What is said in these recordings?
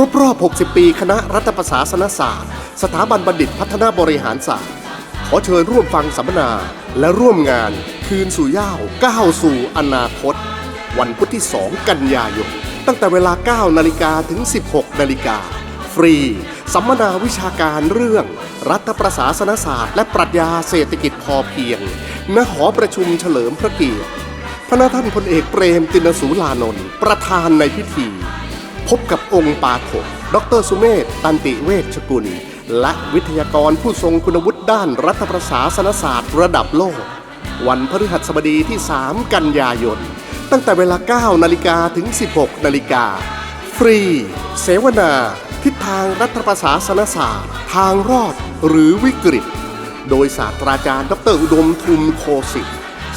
ครบรอบ 60 ปี คณะรัฐประศาสนศาสตร์ สถาบันบัณฑิตพัฒนาบริหารศาสตร์ ขอเชิญร่วมฟังสัมมนาและร่วมงานคืนสู่ย่าวก้าวสู่อนาคต วันพุธที่ 2 กันยายน ตั้งแต่เวลา 9 นาฬิกาถึง 16 นาฬิกา ฟรี สัมมนาวิชาการเรื่อง รัฐประศาสนศาสตร์ และปรัชญาเศรษฐกิจพอเพียง ณ หอประชุมเฉลิมพระเกียรติ พระนาท่านพลเอกเปรมตินสูลานนท์ประธานในพิธี พบกับองค์ปาถกดรสุเมธตันติเวชกุล และวิทยากรผู้ทรงคุณวุฒิด้านรัฐประศาสนศาสตร์ระดับโลก วันพฤหัสบดีที่ 3 กันยายน ตั้งแต่เวลา 9 นาฬิกาถึง 16 นาฬิกา ฟรี เสวนา ทิศทางรัฐประศาสนศาสตร์ ทางรอดหรือวิกฤต โดยศาสตราจารย์ ดรอุดมทุมโคสิท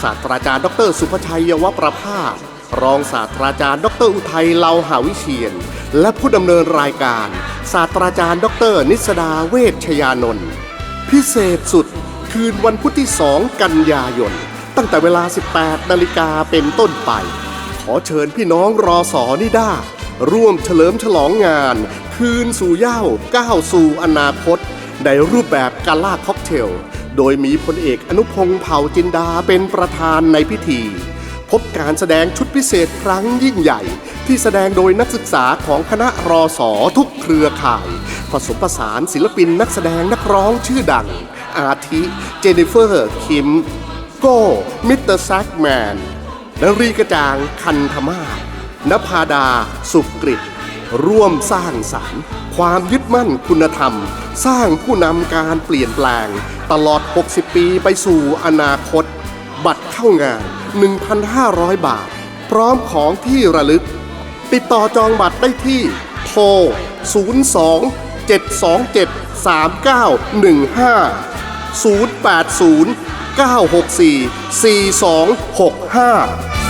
ศาสตราจารย์ ดร สุภชัยยวประภาส รองศาสตราจารย์ ดรอุทัยเลาหาวิเชียน และผู้ดำเนินรายการ ศาสตราจารย์ ดร นิสดาเวชชยานนท์พิเศษสุดคืนวันพุธที่ 2 กันยายน ตั้งแต่เวลา 18 นาฬิกาเป็นต้นไป ขอเชิญพี่น้องรอสอนิด้า ร่วมเฉลิมฉลองงาน คืนสู่เย้าก้าวสู่อนาคต ในรูปแบบกาล่าค็อกเทล โดยมีพลเอกอนุพงศ์เผ่าจินดาเป็นประธานในพิธี พบการแสดงชุดพิเศษครั้งยิ่งใหญ่ ที่แสดงโดยนักศึกษาของคณะรอสอทุกเครือข่าย ผสมผสานศิลปินนักแสดงนักร้องชื่อดัง อาทิ เจนนิเฟอร์ คิม โก้ มิสเตอร์แซกแมนนรีกระจาง คันธมาศนภาดา สุกฤตร่วมสร้างสรรค์ ความยึดมั่นคุณธรรม สร้างผู้นำการเปลี่ยนแปลง ตลอด 60 ปีไปสู่อนาคต บัตรเข้างาน 1,500 บาท พร้อมของที่ระลึก ติดต่อจองบัตรได้ที่โทร 02 727 3915 080 964 4265